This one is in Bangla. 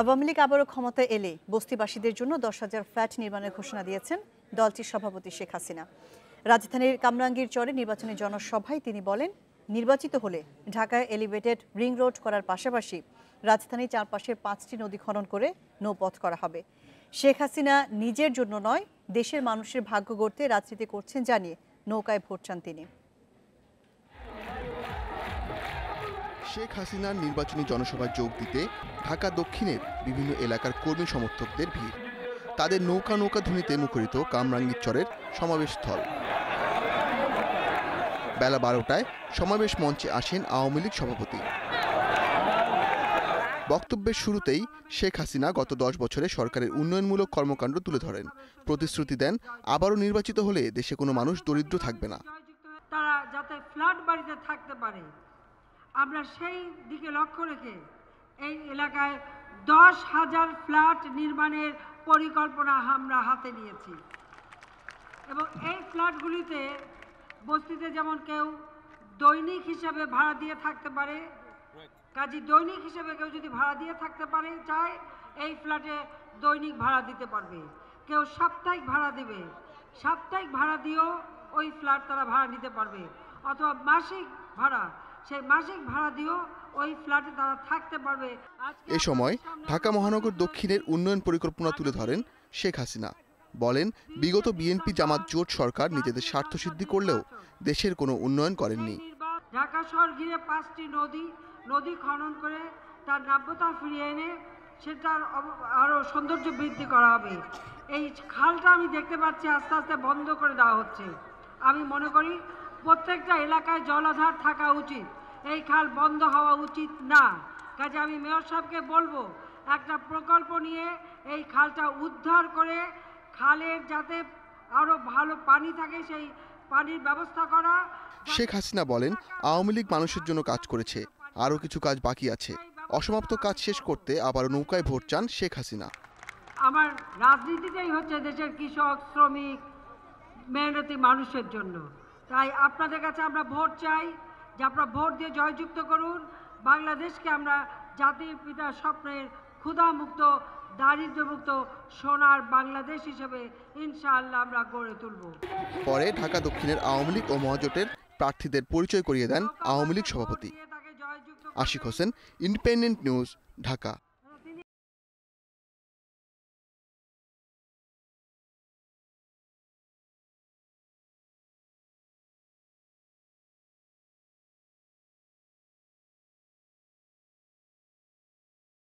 আওয়ামী লীগ আবারও ক্ষমতা এলে বস্তিবাসীদের জন্য দশ হাজার ফ্ল্যাট নির্মাণের ঘোষণা দিয়েছেন দলটির সভাপতি শেখ হাসিনা। রাজধানীর কামরাঙ্গীর চরে নির্বাচনী জনসভায় তিনি বলেন, নির্বাচিত হলে ঢাকায় এলিভেটেড রিং রোড করার পাশাপাশি রাজধানীর চারপাশের পাঁচটি নদী খনন করে নৌপথ করা হবে। শেখ হাসিনা নিজের জন্য নয়, দেশের মানুষের ভাগ্য গড়তে রাজনীতি করছেন জানিয়ে নৌকায় ভোট চান তিনি। শেখ হাসিনার নির্বাচনী জনসভায় যোগ দিতে ঢাকা দক্ষিণের বিভিন্ন এলাকার কর্মী সমর্থকদের ভিড়। তাদের নৌকা নৌকা ধ্বনিতে মুখরিত কামরাঙ্গীর চরের সমাবেশ স্থল বেলা বারোটায় সমাবেশ মঞ্চে আসেন আওয়ামী লীগ সভাপতি। বক্তব্যের শুরুতেই শেখ হাসিনা গত দশ বছরে সরকারের উন্নয়নমূলক কর্মকাণ্ড তুলে ধরেন। প্রতিশ্রুতি দেন, আবারও নির্বাচিত হলে দেশে কোনো মানুষ দরিদ্র থাকবে না। তারা যাতে ফ্ল্যাট বাড়িতে থাকতে পারে। আমরা সেই দিকে লক্ষ্য রেখে এই এলাকায় দশ হাজার ফ্ল্যাট নির্মাণের পরিকল্পনা আমরা হাতে নিয়েছি। এবং এই ফ্ল্যাটগুলিতে বস্তিতে যেমন কেউ দৈনিক হিসেবে ভাড়া দিয়ে থাকতে পারে, কাজী দৈনিক হিসেবে কেউ যদি ভাড়া দিয়ে থাকতে পারে, চায় এই ফ্ল্যাটে দৈনিক ভাড়া দিতে পারবে। কেউ সাপ্তাহিক ভাড়া দেবে। সাপ্তাহিক ভাড়া দিয়েও ওই ফ্ল্যাট তারা ভাড়া নিতে পারবে। অথবা মাসিক ভাড়া সেই মাসিক ভাড়া দিয়েও ওই ফ্ল্যাটে তারা থাকতে পারবে। এ সময় ঢাকা মহানগর দক্ষিণের উন্নয়ন পরিকল্পনা তুলে ধরেন শেখ হাসিনা। বলেন বিগত বিএনপি জামাত জোট সরকার নিজেদের স্বার্থ সিদ্ধি করলেও দেশের কোনো উন্নয়ন করেননি। ঢাকা শহর ঘিরে পাঁচটি নদী নদী খনন করে তার নাব্যতা ফিরিয়ে এনে সেটার অব- আরও সৌন্দর্য বৃদ্ধি করা হবে। এই খালটা আমি দেখতে পাচ্ছি আস্তে আস্তে বন্ধ করে দেওয়া হচ্ছে। আমি মনে করি প্রত্যেকটা এলাকায় জলাধার থাকা উচিত। এই খাল বন্ধ হওয়া উচিত না। কাজে আমি মেয়র সাহেবকে বলব একটা প্রকল্প নিয়ে এই খালটা উদ্ধার করে খালের যাতে আরও ভালো পানি থাকে সেই পানির ব্যবস্থা করা। শেখ হাসিনা বলেন আওয়ামী লীগ মানুষের জন্য কাজ করেছে আরও কিছু কাজ বাকি আছে। অসমাপ্ত কাজ শেষ করতে আবার নৌকায় ভোট চান শেখ হাসিনা। আমার রাজনীতিটাই হচ্ছে দেশের কৃষক শ্রমিক মেহনতি মানুষের জন্য। তাই আপনাদের কাছে আমরা ভোট চাই যে আপনারা ভোট দিয়ে জয়যুক্ত করুন। বাংলাদেশকে আমরা জাতির পিতার স্বপ্নের ক্ষুধামুক্ত দারিদ্র্যমুক্ত সোনার বাংলাদেশ হিসেবে ইনশাআল্লাহ আমরা গড়ে তুলব। পরে ঢাকা দক্ষিণের আওয়ামী লীগ ও মহাজোটের প্রার্থীদের পরিচয় করিয়ে দেন আওয়ামী লীগ সভাপতি। Ashik Hossain independent news Dhaka.